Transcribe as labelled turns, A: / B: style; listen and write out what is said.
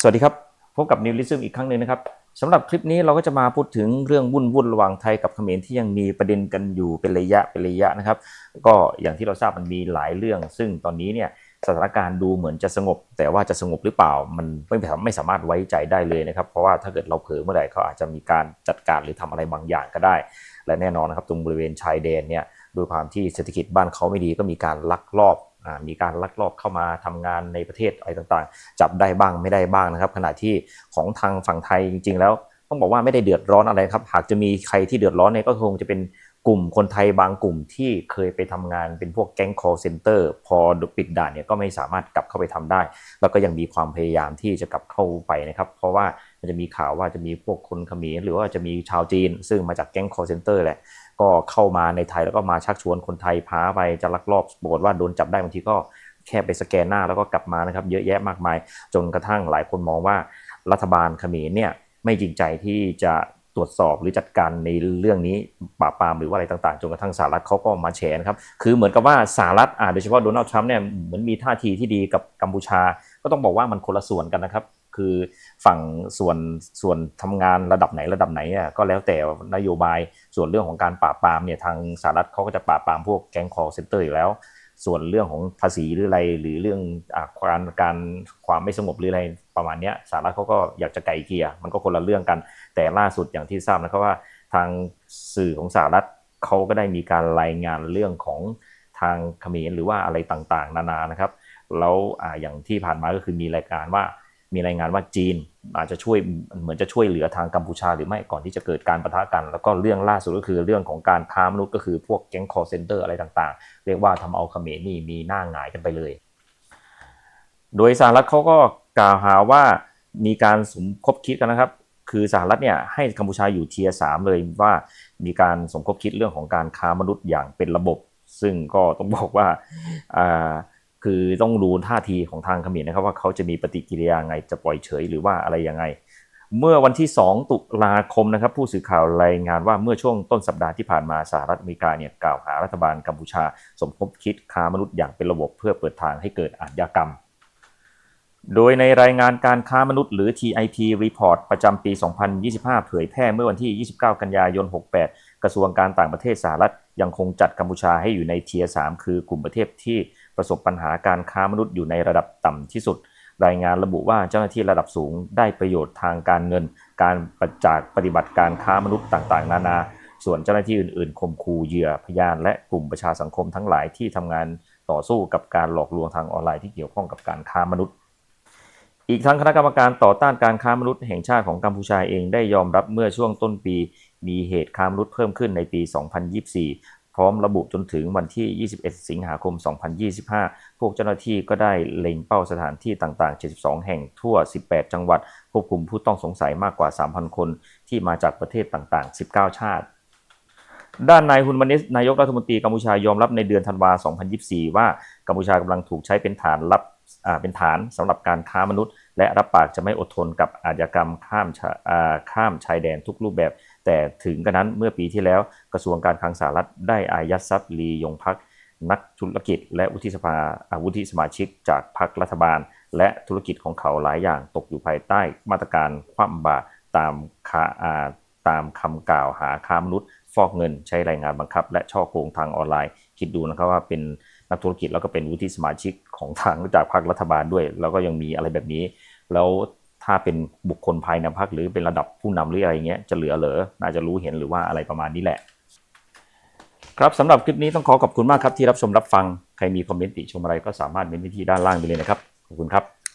A: สวัสดีครับ พบกับนิวลิซึมอีกครั้งหนึ่งนะครับสำหรับคลิปนี้เราก็จะมาพูดถึงเรื่องวุ่นวุ่นระหว่างไทยกับเขมรที่ยังมีประเด็นกันอยู่เป็นระยะเป็นระยะนะครับ ก็อย่างที่เราทราบมันมีหลายเรื่อง ซึ่งตอนนี้เนี่ยสถานการณ์ดูเหมือนจะสงบ แต่ว่าจะสงบหรือเปล่ามันไม่ไม่สามารถไว้ใจได้เลยนะครับ เพราะว่าถ้าเกิดเราเผลอเมื่อไหร่เขาอาจจะมีการจัดการหรือทำอะไรบางอย่างก็ได้ และแน่นอนนะครับตรงบริเวณชายแดนเนี่ยโดยความที่เศรษฐกิจบ้านเขาไม่ดีก็มีการลักลอบ มีการลักลอบเข้ามาทำงานในประเทศอะไรต่างๆ จับได้บ้างไม่ได้บ้างนะครับ ขณะที่ของทางฝั่งไทยจริง ๆ แล้วต้องบอกว่าไม่ได้เดือดร้อนอะไรครับ หากจะมีใครที่เดือดร้อนเนี่ยก็คงจะเป็นกลุ่มคนไทยบางกลุ่มที่เคยไปทำงานเป็นพวกแก๊ง call center พอปิดด่านเนี่ยก็ไม่สามารถกลับเข้าไปทำได้ แล้วก็ยังมีความพยายามที่จะกลับเข้าไปนะครับ เพราะว่า มันจะมีข่าวว่าจะมีพวกคนเขมรหรือว่าจะมีชาวจีน ซึ่งมาจากแก๊ง call center แหละ ก็เข้ามาในไทยแล้วก็มาชักชวนคนไทยพาไปจะลักลอบปรากฏว่าโดนจับได้บางทีก็แค่ไปสแกนหน้าแล้วก็กลับมานะครับ เยอะแยะมากมาย จนกระทั่งหลายคนมองว่ารัฐบาลเขมรเนี่ยไม่จริงใจที่จะตรวจสอบหรือจัดการในเรื่องนี้ปราบปรามหรือว่าอะไรต่างๆ จนกระทั่งสหรัฐเขาก็มาแฉนะครับ คือเหมือนกับว่าสหรัฐอ่าโดยเฉพาะโดนัลด์ทรัมป์เนี่ยเหมือนมีท่าทีที่ดีกับกัมพูชา ก็ต้องบอกว่ามันคนละส่วนกันนะครับ คือฝั่งส่วนส่วนทำงานระดับไหนระดับไหนอะก็แล้วแต่นโยบายส่วนเรื่องของการปราบปรามเนี่ยทางสหรัฐเขาก็จะปราบปรามพวกแก๊งคอร์เซนเตอร์อยู่แล้ว ส่วนเรื่องของภาษีหรืออะไรหรือเรื่องอการการความไม่สงบหรืออะไรประมาณนี้สหรัฐเขาก็อยากจะไกลเกลี่ยมันก็คนละเรื่องกัน แต่ล่าสุดอย่างที่ทราบนะครับว่าทางสื่อของสหรัฐเขาก็ได้มีการรายงานเรื่องของทางเขมรหรือว่าอะไรต่างๆ นานานะครับ แล้วออย่างที่ผ่านมาก็คือมีรายการว่า มีรายงานว่าจีนอาจจะช่วยเหมือนจะช่วยเหลือทางกัมพูชาหรือไม่ก่อนที่จะเกิดการประทะกัน แล้วก็เรื่องล่าสุดก็คือเรื่องของการค้ามนุษย์ก็คือพวกแก๊งคอร์เซนเตอร์อะไรต่างๆ เรียกว่าทำเอาเขมรนี่มีหน้าหงายกันไปเลย โดยสหรัฐเขาก็กล่าวหาว่ามีการสมคบคิดกันนะครับ คือสหรัฐเนี่ยให้กัมพูชาอยู่เทียสามเลยว่ามีการสมคบคิดเรื่องของการค้ามนุษย์อย่างเป็นระบบ ซึ่งก็ต้องบอกว่าอ่า คือต้องดูท่าทีของทางเขมรนะครับว่าเขาจะมีปฏิกิริยาไงจะปล่อยเฉยหรือว่าอะไรยังไง เมื่อวันที่ 2 ตุลาคมนะครับ ผู้สื่อข่าวรายงานว่าเมื่อช่วงต้นสัปดาห์ที่ผ่านมาสหรัฐอเมริกาเนี่ยกล่าวหารัฐบาลกัมพูชา สมคบคิดค้ามนุษย์อย่างเป็นระบบเพื่อเปิดทางให้เกิดอาชญากรรม โดยในรายงานการค้ามนุษย์หรือ TIP Report ประจำปี 2025 เผยแพร่เมื่อวันที่ 29 กันยายน 68 กระทรวงการต่างประเทศสหรัฐยังคงจัดกัมพูชาให้อยู่ในเทีย3คือกลุ่มประเทศที่ ประสบปัญหาการค้ามนุษย์อยู่ในระดับต่ำที่สุด รายงานระบุว่าเจ้าหน้าที่ระดับสูงได้ประโยชน์ทางการเงิน การประจากปฏิบัติการค้ามนุษย์ต่างๆ นานา ส่วนเจ้าหน้าที่อื่นๆข่มขู่เหยื่อพยาน และกลุ่มประชาสังคมทั้งหลายที่ทำงานต่อสู้กับการหลอกลวงทางออนไลน์ที่เกี่ยวข้องกับการค้ามนุษย์อีกทั้งคณะกรรมการต่อต้านการค้ามนุษย์แห่งชาติของกัมพูชาเองได้ยอมรับเมื่อช่วงต้นปี มีเหตุค้ามนุษย์เพิ่มขึ้นในปี 2024 ร้อมระบุจนถึงวันที่ 21 สิงหาคม 2025 พวกเจ้าหน้าที่ก็ได้เล็งเป้าสถานที่ต่าง ๆ 72 แห่งทั่ว 18 จังหวัด ควบคุมผู้ต้องสงสัยมากกว่า 3,000 คน ที่มาจากประเทศต่าง ๆ 19 ชาติ ด้านนายฮุนมานิส นายกรัฐมนตรีกัมพูชายอมรับในเดือนธันวา 2024 ว่ากัมพูชากำลังถูกใช้เป็นฐานรับเป็นฐานสำหรับการค้ามนุษย์ และรับปากจะไม่อดทนกับอาชญากรรมข้ามข้ามชายแดนทุกรูปแบบ แต่ถึงกระนั้นเมื่อปีที่แล้วกระทรวงการคลังสหรัฐได้อายัดทรัพย์ลียงพักนักธุรกิจ และวุฒิสภาอาวุฒิสมาชิกจากพรรครัฐบาล และธุรกิจของเขาหลายอย่างตกอยู่ภายใต้มาตรการคว่ำบาตรตามคาอาตามคำกล่าวหาค้ามนุษย์ ฟอกเงินใช้แรงงานบังคับ และช่อโกงทางออนไลน์ คิดดูนะครับว่าเป็นนักธุรกิจแล้วก็เป็นวุฒิสมาชิกของทางจากพรรครัฐบาลด้วย แล้วก็ยังมีอะไรแบบนี้ แล้ว ถ้าเป็นบุคคลภายในพรรคหรือเป็นระดับผู้นำหรืออะไรเงี้ยจะเหลือเหรอน่าจะรู้เห็นหรือว่าอะไรประมาณนี้แหละ ครับสำหรับคลิปนี้ต้องขอขอบคุณมากครับที่รับชมรับฟัง ใครมีคอมเมนต์ติชมอะไรก็สามารถเมนต์ที่ด้านล่างไปเลยนะครับ ขอบคุณครับ